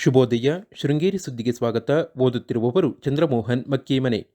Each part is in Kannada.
ಶುಭೋದಯ. ಶೃಂಗೇರಿ ಸುದ್ದಿಗೆ ಸ್ವಾಗತ. ಓದುತ್ತಿರುವವರು ಚಂದ್ರಮೋಹನ್ ಮಕ್ಕೀಮನೆ.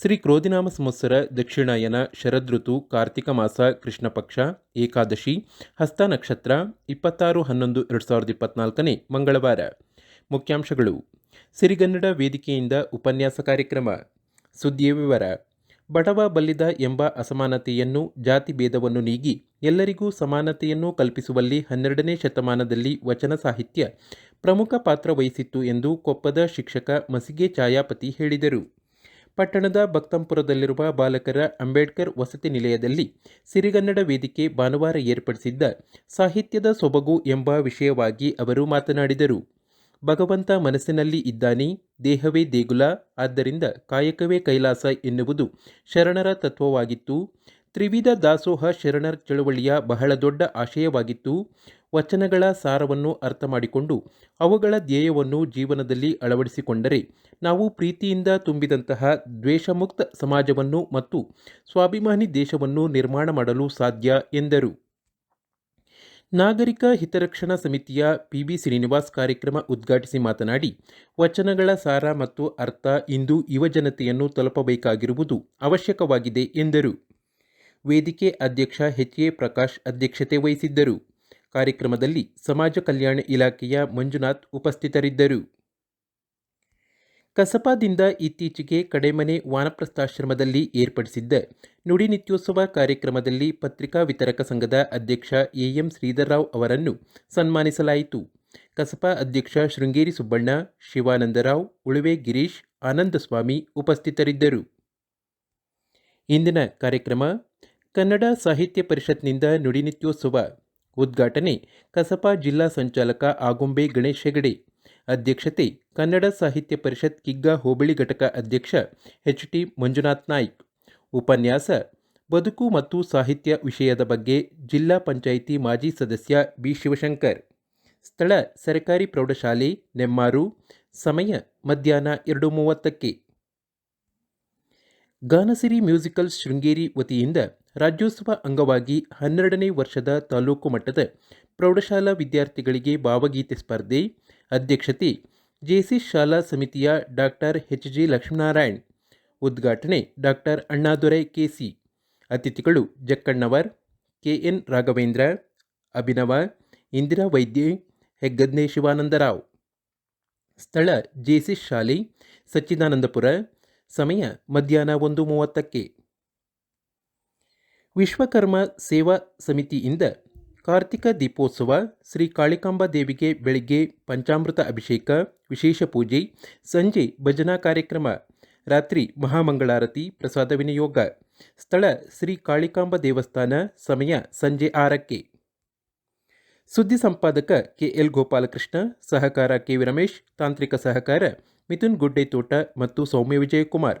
ಶ್ರೀ ಕ್ರೋಧಿನಾಮ ಸಂವತ್ಸರ, ದಕ್ಷಿಣಾಯನ ಶರದೃತು ಕಾರ್ತಿಕ ಮಾಸ, ಕೃಷ್ಣ ಪಕ್ಷ, ಏಕಾದಶಿ, ಹಸ್ತ ನಕ್ಷತ್ರ, ಇಪ್ಪತ್ತಾರು, ಹನ್ನೊಂದು, ಎರಡು ಸಾವಿರದ ಇಪ್ಪತ್ನಾಲ್ಕನೇ ಮಂಗಳವಾರ. ಮುಖ್ಯಾಂಶಗಳು. ಸಿರಿಗನ್ನಡ ವೇದಿಕೆಯಿಂದ ಉಪನ್ಯಾಸ ಕಾರ್ಯಕ್ರಮ. ಸುದ್ದಿಯ ವಿವರ. ಬಡವ ಬಲ್ಲಿದ ಎಂಬ ಅಸಮಾನತೆಯನ್ನು, ಜಾತಿ ಭೇದವನ್ನು ನೀಗಿ ಎಲ್ಲರಿಗೂ ಸಮಾನತೆಯನ್ನು ಕಲ್ಪಿಸುವಲ್ಲಿ ಹನ್ನೆರಡನೇ ಶತಮಾನದಲ್ಲಿ ವಚನ ಸಾಹಿತ್ಯ ಪ್ರಮುಖ ಪಾತ್ರ ವಹಿಸಿತ್ತು ಎಂದು ಕೊಪ್ಪದ ಶಿಕ್ಷಕ ಮಸಿಗೆ ಛಾಯಾಪತಿ ಹೇಳಿದರು. ಪಟ್ಟಣದ ಭಕ್ತಂಪುರದಲ್ಲಿರುವ ಬಾಲಕರ ಅಂಬೇಡ್ಕರ್ ವಸತಿ ನಿಲಯದಲ್ಲಿ ಸಿರಿಗನ್ನಡ ವೇದಿಕೆ ಭಾನುವಾರ ಏರ್ಪಡಿಸಿದ್ದ ಸಾಹಿತ್ಯದ ಸೊಬಗು ಎಂಬ ವಿಷಯವಾಗಿ ಅವರು ಮಾತನಾಡಿದರು. ಭಗವಂತ ಮನಸ್ಸಿನಲ್ಲಿ ಇದ್ದಾನೆ, ದೇಹವೇ ದೇಗುಲ, ಆದ್ದರಿಂದ ಕಾಯಕವೇ ಕೈಲಾಸ ಎನ್ನುವುದು ಶರಣರ ತತ್ವವಾಗಿತ್ತು. ತ್ರಿವಿಧ ದಾಸೋಹ ಶರಣರ ಚಳುವಳಿಯ ಬಹಳ ದೊಡ್ಡ ಆಶಯವಾಗಿತ್ತು. ವಚನಗಳ ಸಾರವನ್ನು ಅರ್ಥ ಮಾಡಿಕೊಂಡು ಅವುಗಳ ಧ್ಯೇಯವನ್ನು ಜೀವನದಲ್ಲಿ ಅಳವಡಿಸಿಕೊಂಡರೆ ನಾವು ಪ್ರೀತಿಯಿಂದ ತುಂಬಿದಂತಹ ದ್ವೇಷಮುಕ್ತ ಸಮಾಜವನ್ನು ಮತ್ತು ಸ್ವಾಭಿಮಾನಿ ದೇಶವನ್ನು ನಿರ್ಮಾಣ ಮಾಡಲು ಸಾಧ್ಯ, ಎಂದರು. ನಾಗರಿಕ ಹಿತರಕ್ಷಣಾ ಸಮಿತಿಯ ಪಿಬಿ ಶ್ರೀನಿವಾಸ್ ಕಾರ್ಯಕ್ರಮ ಉದ್ಘಾಟಿಸಿ ಮಾತನಾಡಿ, ವಚನಗಳ ಸಾರ ಮತ್ತು ಅರ್ಥ ಇಂದು ಯುವಜನತೆಯನ್ನು ತಲುಪಬೇಕಾಗಿರುವುದು ಅವಶ್ಯಕವಾಗಿದೆ, ಎಂದರು. ವೇದಿಕೆ ಅಧ್ಯಕ್ಷ ಎಚ್ ಎ ಪ್ರಕಾಶ್ ಅಧ್ಯಕ್ಷತೆ ವಹಿಸಿದ್ದರು. ಕಾರ್ಯಕ್ರಮದಲ್ಲಿ ಸಮಾಜ ಕಲ್ಯಾಣ ಇಲಾಖೆಯ ಮಂಜುನಾಥ್ ಉಪಸ್ಥಿತರಿದ್ದರು. ಕಸಪಾದಿಂದ ಇತ್ತೀಚೆಗೆ ಕಡೆಮನೆ ವಾನಪ್ರಸ್ಥಾಶ್ರಮದಲ್ಲಿ ಏರ್ಪಡಿಸಿದ್ದ ನುಡಿ ನಿತ್ಯೋತ್ಸವ ಕಾರ್ಯಕ್ರಮದಲ್ಲಿ ಪತ್ರಿಕಾ ವಿತರಕ ಸಂಘದ ಅಧ್ಯಕ್ಷ ಎಎಂ ಶ್ರೀಧರ್ರಾವ್ ಅವರನ್ನು ಸನ್ಮಾನಿಸಲಾಯಿತು. ಕಸಪಾ ಅಧ್ಯಕ್ಷ ಶೃಂಗೇರಿ ಸುಬ್ಬಣ್ಣ, ಶಿವಾನಂದರಾವ್, ಉಳುವೆ ಗಿರೀಶ್, ಆನಂದಸ್ವಾಮಿ ಉಪಸ್ಥಿತರಿದ್ದರು. ಇಂದಿನ ಕಾರ್ಯಕ್ರಮ ಕನ್ನಡ ಸಾಹಿತ್ಯ ಪರಿಷತ್ನಿಂದ ನುಡಿನಿತ್ಯೋತ್ಸವ ಉದ್ಘಾಟನೆ ಕಸಪಾ ಜಿಲ್ಲಾ ಸಂಚಾಲಕ ಆಗುಂಬೆ ಗಣೇಶ್ ಹೆಗಡೆ. ಅಧ್ಯಕ್ಷತೆ ಕನ್ನಡ ಸಾಹಿತ್ಯ ಪರಿಷತ್ ಕಿಗ್ಗಾ ಹೋಬಳಿ ಘಟಕ ಅಧ್ಯಕ್ಷ ಎಚ್ ಟಿ ಮಂಜುನಾಥ್ ನಾಯ್ಕ್. ಉಪನ್ಯಾಸ ಬದುಕು ಮತ್ತು ಸಾಹಿತ್ಯ ವಿಷಯದ ಬಗ್ಗೆ ಜಿಲ್ಲಾ ಪಂಚಾಯಿತಿ ಮಾಜಿ ಸದಸ್ಯ ಬಿ ಶಿವಶಂಕರ್. ಸ್ಥಳ ಸರ್ಕಾರಿ ಪ್ರೌಢಶಾಲೆ ನೆಮ್ಮಾರು, ಸಮಯ ಮಧ್ಯಾಹ್ನ ಎರಡು ಮೂವತ್ತಕ್ಕೆ. ಗಾನಸಿರಿ ಮ್ಯೂಸಿಕಲ್ ಶೃಂಗೇರಿ ವತಿಯಿಂದ ರಾಜ್ಯೋತ್ಸವ ಅಂಗವಾಗಿ ಹನ್ನೆರಡನೇ ವರ್ಷದ ತಾಲೂಕು ಮಟ್ಟದ ಪ್ರೌಢಶಾಲಾ ವಿದ್ಯಾರ್ಥಿಗಳಿಗೆ ಭಾವಗೀತೆ ಸ್ಪರ್ಧೆ. ಅಧ್ಯಕ್ಷತೆ ಜೆಸಿ ಶಾಲಾ ಸಮಿತಿಯ ಡಾಕ್ಟರ್ ಎಚ್ ಜಿ ಲಕ್ಷ್ಮೀನಾರಾಯಣ್. ಉದ್ಘಾಟನೆ ಡಾಕ್ಟರ್ ಅಣ್ಣಾದೊರೆ ಕೆಸಿ ಅತಿಥಿಗಳು ಜಕ್ಕಣ್ಣವರ್ ಕೆಎನ್ ರಾಘವೇಂದ್ರ, ಅಭಿನವ, ಇಂದಿರಾ ವೈದ್ಯೆ, ಹೆಗ್ಗದ್ನೆ ಶಿವಾನಂದರಾವ್ ಸ್ಥಳ ಜೆಸಿ ಶಾಲೆ, ಸಚ್ಚಿದಾನಂದಪುರ, ಸಮಯ ಮಧ್ಯಾಹ್ನ ಒಂದು ಮೂವತ್ತಕ್ಕೆ. ವಿಶ್ವಕರ್ಮ ಸೇವಾ ಸಮಿತಿಯಿಂದ ಕಾರ್ತಿಕ ದೀಪೋತ್ಸವ ಶ್ರೀ ಕಾಳಿಕಾಂಬ ದೇವಿಗೆ ಬೆಳಿಗ್ಗೆ ಪಂಚಾಮೃತ ಅಭಿಷೇಕ, ವಿಶೇಷ ಪೂಜೆ, ಸಂಜೆ ಭಜನಾ ಕಾರ್ಯಕ್ರಮ, ರಾತ್ರಿ ಮಹಾಮಂಗಳಾರತಿ, ಪ್ರಸಾದ ವಿನಿಯೋಗ. ಸ್ಥಳ ಶ್ರೀ ಕಾಳಿಕಾಂಬ ದೇವಸ್ಥಾನ, ಸಮಯ ಸಂಜೆ ಆರಕ್ಕೆ. ಸುದ್ದಿ ಸಂಪಾದಕ ಕೆ ಎಲ್ ಗೋಪಾಲಕೃಷ್ಣ, ಸಹಕಾರ ಕೆ ವಿ ರಮೇಶ್, ತಾಂತ್ರಿಕ ಸಹಕಾರ ಮಿಥುನ್ ಗುಡ್ಡೆ ತೋಟ ಮತ್ತು ಸೌಮ್ಯ ವಿಜಯಕುಮಾರ್.